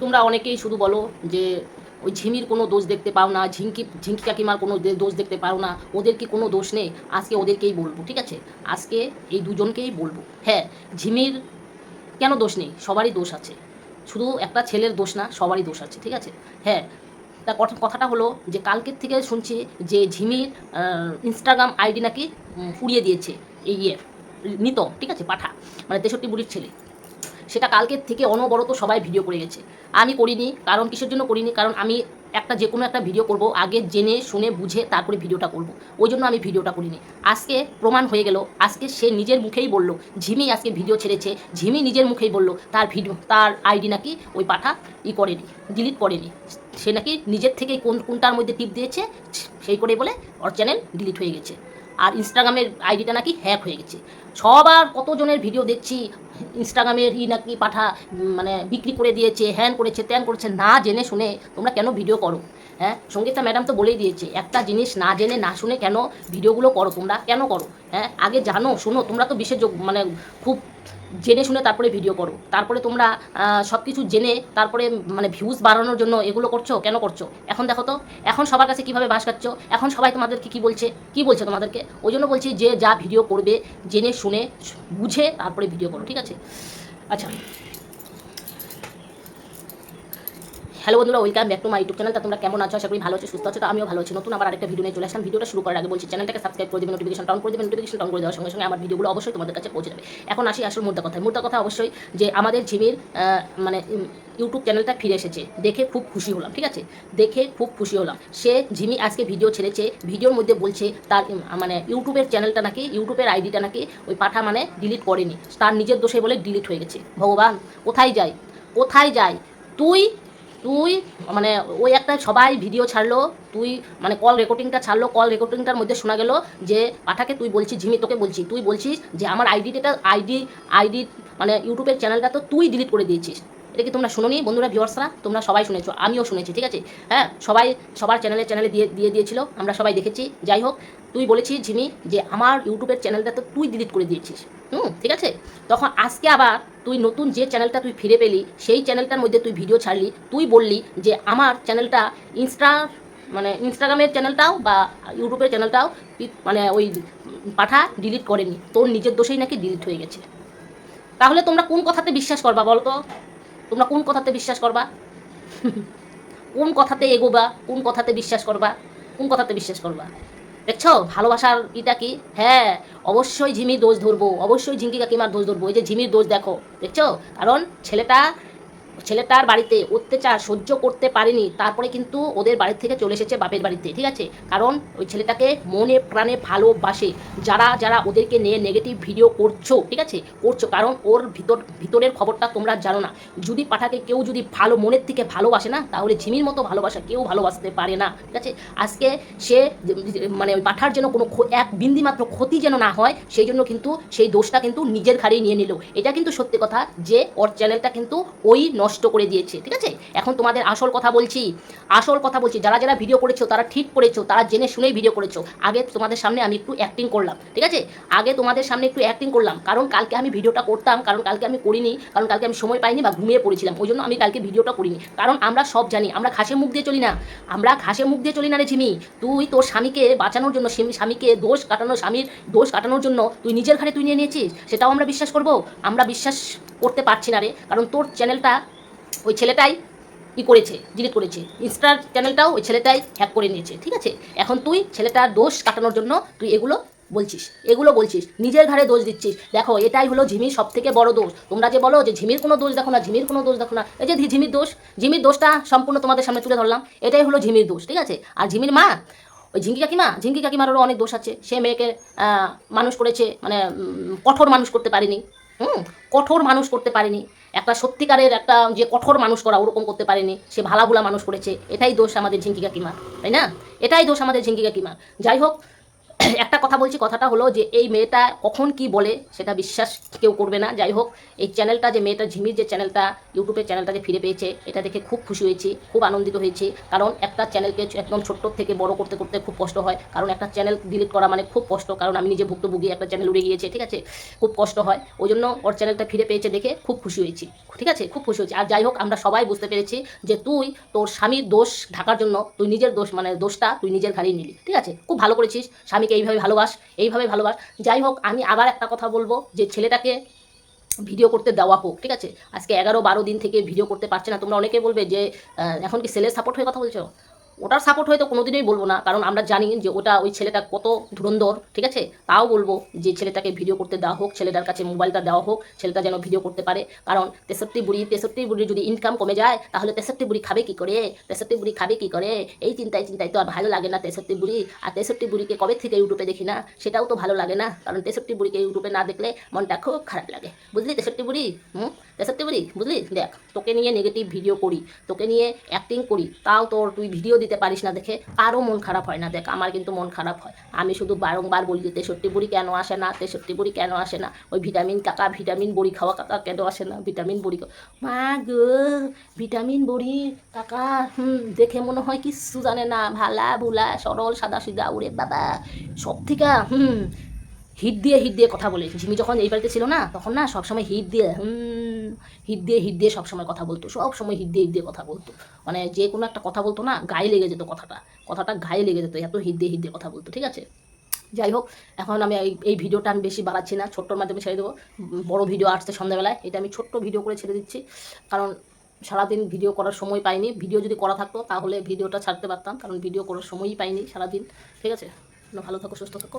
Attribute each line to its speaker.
Speaker 1: তোমরা অনেকেই শুধু বলো যে ওই ঝিমির কোনো দোষ দেখতে পাও না, ঝিঙ্কি ঝিঙ্কি কাকিমার কোনো দোষ দেখতে পাও না, ওদের কি কোনো দোষ নেই? আজকে ওদেরকেই বলব, ঠিক আছে? আজকে এই দুজনকেই বলব। হ্যাঁ ঝিমির কেন দোষ নেই? সবারই দোষ আছে। শুধু একটা ছেলের দোষ না, সবারই দোষ আছে, ঠিক আছে? হ্যাঁ তা কথা- কথাটা হলো যে কালকের থেকে শুনছি যে ঝিমির ইনস্টাগ্রাম আইডি নাকি উড়িয়ে দিয়েছে, এই ইয়ে নিত ঠিক আছে, পাঠা মানে তেষট্টি বুড়ির ছেলে। সেটা কালকের থেকে অনবরত সবাই ভিডিও করে গেছে। আমি করিনি, কারণ কিসের জন্য করিনি? কারণ আমি একটা যে কোনো একটা ভিডিও করব, আগে জেনে, শুনে, বুঝে, তারপরে ভিডিওটা করব। ওই জন্য আমি ভিডিওটা করিনি। আজকে প্রমাণ হয়ে গেল, আজকে সে নিজের মুখেই বলল, ঝিমি আজকে ভিডিও ছেড়েছে, ঝিমি নিজের মুখেই বলল, তার ভিডিও তার আইডি নাকি ওই পাঠা ই করেনি ডিলিট করেনি। সে নাকি নিজের থেকেই কোন, কোনটার মধ্যে টিপ দিয়েছে, সেই করে বলে ওর চ্যানেল ডিলিট হয়ে গেছে। আর ইনস্টাগ্রামের আইডিটা নাকি হ্যাক হয়ে গেছে। সবার কতজনের ভিডিও দেখছি ইনস্টাগ্রামের ই নাকি পাঠা মানে বিক্রি করে দিয়েছে হ্যান করেছে, ত্যান করেছে, না জেনে শুনে তোমরা কেন ভিডিও করো? হ্যাঁ সঙ্গীতা ম্যাডাম তো বলেই দিয়েছে, একটা জিনিস না জেনে, না শুনে কেন ভিডিওগুলো করো তোমরা? কেন করো? হ্যাঁ আগে জানো, শোনো, তোমরা তো বিশেষ মানে খুব জেনে শুনে তারপরে ভিডিও করো। তারপরে তোমরা সব কিছু জেনে তারপরে মানে ভিউজ বাড়ানোর জন্য এগুলো করছ? কেন করছ? এখন দেখো তো, এখন সবার কাছে কীভাবে বাস কাটছো? এখন সবাই তোমাদেরকে কি বলছে? কি বলছে তোমাদেরকে? ওই জন্য বলছি যে যা ভিডিও করবে, জেনে শুনে, বুঝে তারপরে ভিডিও করো, ঠিক আছে? আচ্ছা। হ্যালো বন্ধুরা welcome back to my YouTube চ্যানেলটা তোমরা কেমন আছো? আশা করি ভালো আছো, সুস্থ আছো। তো আমিও ভালো আছি। নতুন আবার একটা ভিডিও নিয়ে চলে আসলাম। ভিডিওটা শুরু করার আগে বলছি চ্যানেলটাকে সাবস্ক্রাইব করে দেবেন নোটিফিকেশন অন করে দেবেন নোটিফিকেশন অন করে দেওয়ার সঙ্গে সঙ্গে আমার ভিডিওগুলো অবশ্যই তোমাদের কাছে পৌঁছে যাবে। এখন আসি আসল মুদ্রা কথা মুদ্রা কথা অবশ্যই যে আমাদের ঝিমির মানে ইউটিউব চ্যানেলটা ফিরে এসেছে। দেখে খুব খুশি হলাম, ঠিক আছে? দেখে খুব খুশি হলাম। সে ঝিমি আজকে ভিডিও ছেড়েছে। ভিডিওর মধ্যে বলছে তার মানে ইউটিউবের চ্যানেলটা নাকি ইউটিউবের আইডিটা নাকি ওই পাঠা মানে ডিলিট করেনি। তার নিজের দোষে বলে ডিলিট হয়ে গেছে। ভগবান, কোথায় যায়? কোথায় যায়? তুই তুই মানে ওই একটা সবাই ভিডিও ছাড়লো, তুই মানে কল রেকর্ডিংটা ছাড়লো কল রেকর্ডিংটার মধ্যে শোনা গেল যে, পাঠাকে তুই বলছিস ঝিমি তোকে বলছি, তুই বলছিস যে, আমার আইডিটা আইডি আইডি মানে ইউটিউবের চ্যানেলটা তো তুই ডিলিট করে দিয়েছিস। এটা কি তোমরা শুনোনি? বন্ধুরা ভিউয়ার্সরা তোমরা সবাই শুনেছো, আমিও শুনেছি, ঠিক আছে? হ্যাঁ সবাই, সবার চ্যানেলে চ্যানেলে দিয়ে দিয়ে দিয়েছিল, আমরা সবাই দেখেছি। যাই হোক, তুই বলেছিস ঝিমি যে আমার ইউটিউবের চ্যানেলটা তো তুই ডিলিট করে দিয়েছিস, হুম, ঠিক আছে? তখন আজকে আবার তুই নতুন যে চ্যানেলটা তুই ফিরে পেলি, সেই চ্যানেলটার মধ্যে তুই ভিডিও ছাড়লি, তুই বললি যে আমার চ্যানেলটা ইনস্টা মানে ইনস্টাগ্রামের চ্যানেলটাও বা ইউটিউবের চ্যানেলটাও মানে ওই পাঠা ডিলিট করেনি, তোর নিজের দোষেই নাকি ডিলিট হয়ে গেছে। তাহলে তোমরা কোন কথাতে বিশ্বাস করবা বলো তো তোমরা কোন কথাতে বিশ্বাস করবা? কোন কথাতে এগোবা? কোন কথাতে বিশ্বাস করবা? কোন কথাতে বিশ্বাস করবা? দেখছ? ভালোবাসার ইটা কি? হ্যাঁ অবশ্যই ঝিমির দোষ ধরবো। অবশ্যই ঝিঙ্কি কাকিমার দোষ ধরবো। এই যে ঝিমির দোষ দেখো, দেখছ? কারণ ছেলেটা ছেলেটার বাড়িতে অত্যাচার সহ্য করতে পারেনি, তারপরে কিন্তু ওদের বাড়ি থেকে চলে এসেছে বাপের বাড়িতে, ঠিক আছে? কারণ ওই ছেলেটাকে মনে প্রাণে ভালোবাসে। যারা যারা ওদেরকে নিয়ে নেগেটিভ ভিডিও করছ, ঠিক আছে? করছ, কারণ ওর ভিতর, ভিতরের খবরটা তোমরা জানো না। যদি পাঠাকে কেউ যদি ভালো, মনের থেকে ভালোবাসে না, তাহলে ঝিমির মতো ভালোবাসা কেউ ভালোবাসতে পারে না, ঠিক আছে? আজকে সে মানে পাঠার যেন কোনো এক বিন্দি মাত্র ক্ষতি যেন না হয়, সেই জন্য কিন্তু সেই দোষটা কিন্তু নিজের ঘাড়েই নিয়ে নিল। এটা কিন্তু সত্যি কথা যে ওর চ্যানেলটা কিন্তু ওই করে দিয়েছে, ঠিক আছে? এখন তোমাদের আসল কথা বলছি, আসল কথা বলছি। যারা যারা ভিডিও করেছ, তারা ঠিক করেছ, তারা জেনে শুনেই ভিডিও করেছ। আগে তোমাদের সামনে আমি একটু অ্যাক্টিং করলাম, ঠিক আছে? আগে তোমাদের সামনে একটু অ্যাক্টিং করলাম, কারণ কালকে আমি ভিডিওটা করতাম, কারণ কালকে আমি করিনি, কারণ কালকে আমি সময় পাইনি বা ঘুমিয়ে পড়েছিলাম, ওই জন্য আমি কালকে ভিডিওটা করিনি। কারণ আমরা সব জানি, আমরা ঘাসে মুখ দিয়ে চলি না। আমরা ঘাসে মুখ দিয়ে চলি না রে ঝিমি। তুই তোর স্বামীকে বাঁচানোর জন্য স্বামীকে দোষ কাটানো, স্বামীর দোষ কাটানোর জন্য তুই নিজের ঘাড়ে তুই নিয়ে নিয়েছিস? সেটাও আমরা বিশ্বাস করব। আমরা বিশ্বাস করতে পারছি না রে। কারণ তোর চ্যানেলটা ওই ছেলেটাই ই করেছে, ডিলিট করেছে। ইনস্টার চ্যানেলটাও ওই ছেলেটাই হ্যাক করে নিয়েছে, ঠিক আছে? এখন তুই ছেলেটার দোষ কাটানোর জন্য তুই এগুলো বলছিস এগুলো বলছিস, নিজের ঘাড়ে দোষ দিচ্ছিস। দেখো, এটাই হলো ঝিমির সব থেকে বড় দোষ। তোমরা যে বলো যে ঝিমির কোনো দোষ দেখো না, ঝিমির কোনো দোষ দেখো না, এই যে ঝিমির দোষ, ঝিমির দোষটা সম্পূর্ণ তোমাদের সামনে তুলে ধরলাম। এটাই হলো ঝিমির দোষ, ঠিক আছে? আর ঝিমির মা, ওই ঝিঙ্কি কাকিমা, ঝিঙ্কি কাকিমারও অনেক দোষ আছে। সে মেয়েকে মানুষ করেছে মানে কঠোর মানুষ করতে পারেনি। হুম, কঠোর মানুষ করতে পারেনি। একটা সত্যিকারের একটা যে কঠোর মানুষ করা ওরকম করতে পারেনি, সে ভালাভুলা মানুষ করেছে, এটাই দোষ আমাদের ঝিঙ্কি কাকিমার তাই না? এটাই দোষ আমাদের ঝিঙ্কি কাকিমার যাই হোক একটা কথা বলছি, কথাটা হলো যে এই মেয়েটা কখন কি বলে সেটা বিশ্বাস কেউ করবে না। যাই হোক, এই চ্যানেলটা যে মেয়েটা ঝিমির যে চ্যানেলটা ইউটিউবের চ্যানেলটা যে ফিরে পেয়েছে, এটা দেখে খুব খুশি হয়েছি, খুব আনন্দিত হয়েছি। কারণ একটা চ্যানেলকে একদম ছোট্ট থেকে বড় করতে করতে খুব কষ্ট হয়। কারণ একটা চ্যানেল ডিলিট করা মানে খুব কষ্ট, কারণ আমি নিজে ভুক্তভোগী, একটা চ্যানেল উড়ে গিয়েছে, ঠিক আছে? খুব কষ্ট হয়। ওই জন্য ওর চ্যানেলটা ফিরে পেয়েছে দেখে খুব খুশি হয়েছি, ঠিক আছে? খুব খুশি হয়েছি। আর যাই হোক, আমরা সবাই বুঝতে পেরেছি যে তুই, তোর স্বামীর দোষ ঢাকার জন্য, তুই নিজের দোষ মানে দোষটা তুই নিজের ঘাড়িয়ে নিলি, ঠিক আছে? খুব ভালো করেছিস, স্বামীকে এইভাবে ভালোবাস এইভাবে ভালোবাস। যাই হোক, আমি আবার একটা কথা বলব যে ছেলেটাকে ভিডিও করতে দেওয়া হোক, ঠিক আছে? আজকে এগারো বারো দিন থেকে ভিডিও করতে পারছে না। তোমরা অনেকে বলবে যে এখন কি সেলের সাপোর্ট হয়ে কথা বলছো? ওটার সাপোর্ট হয়তো কোনোদিনই বলব না, কারণ আমরা জানি যে ওটা ওই ছেলেটা কত ধুরন্ধর, ঠিক আছে? তাও বলব যে ছেলেটাকে ভিডিও করতে দেওয়া হোক, ছেলেটার কাছে মোবাইলটা দেওয়া হোক, ছেলেটা যেন ভিডিও করতে পারে। কারণ তেষট্টি বুড়ি তেষট্টি বুড়ি যদি ইনকাম কমে যায়, তাহলে তেষট্টি বুড়ি খাবে কি করে? তেষট্টি বুড়ি খাবে কি করে? এই চিন্তায় চিন্তায় তো আর ভালো লাগে না তেষট্টি বুড়ি। আর তেষট্টি বুড়িকে কবে থেকে ইউটিউবে দেখি না? সেটাও তো ভালো লাগে না, কারণ তেষট্টি বুড়িকে ইউটিউবে না দেখলে মনটা খুব খারাপ লাগে। বুঝলি তেষট্টি বুড়ি? হুম? তেষট্টি বুড়ি? বুঝলি? দেখ, তোকে নিয়ে নেগেটিভ ভিডিও করি, তোকে নিয়ে অ্যাক্টিং করি, তাও তোর তুই ভিডিও দিতে পারিস না দেখে কারও মন খারাপ হয় না দেখ, আমার কিন্তু মন খারাপ হয়। আমি শুধু বারংবার বলি যে তেষট্টি বুড়ি কেন আসে না, তেষট্টি বুড়ি কেন আসে না? ওই ভিটামিন কাকা, ভিটামিন বড়ি খাওয়া কাকা কেন আসে না? ভিটামিন বড়ি মা গো, ভিটামিন বড়ি কাকা, হুম, দেখে মনে হয় কিচ্ছু জানে না। ভালা ভুলা, সরল, সাদা সিদা উড়ে বাবা। সব থেকে হুম, হিট দিয়ে হিট দিয়ে কথা বলে। ঝিমি যখন এই বাড়িতে ছিল না, তখন না সবসময় হিট দিয়ে, হুম হিট দিয়ে হিট দিয়ে সবসময় কথা বলতো সব সময় হিট দিয়ে দিয়ে কথা বলতো। মানে যে কোনো একটা কথা বলতো না, গায়ে লেগে যেত কথাটা কথাটা গায়ে লেগে যেত, এত হিট দিয়ে দিয়ে কথা বলতো, ঠিক আছে? যাই হোক, এখন আমি এই ভিডিওটা আমি বেশি বাড়াচ্ছি না, ছোট্টর মাধ্যমে ছেড়ে দেবো, বড় ভিডিও আসছে সন্ধ্যাবেলায়, এটা আমি ছোট্ট ভিডিও করে ছেড়ে দিচ্ছি, কারণ সারাদিন ভিডিও করার সময় পাইনি, ভিডিও যদি করা থাকতো তাহলে ভিডিওটা ছাড়তে পারতাম, কারণ ভিডিও করার সময়ই পাইনি সারাদিন, ঠিক আছে? ভালো থাকো, সুস্থ থাকো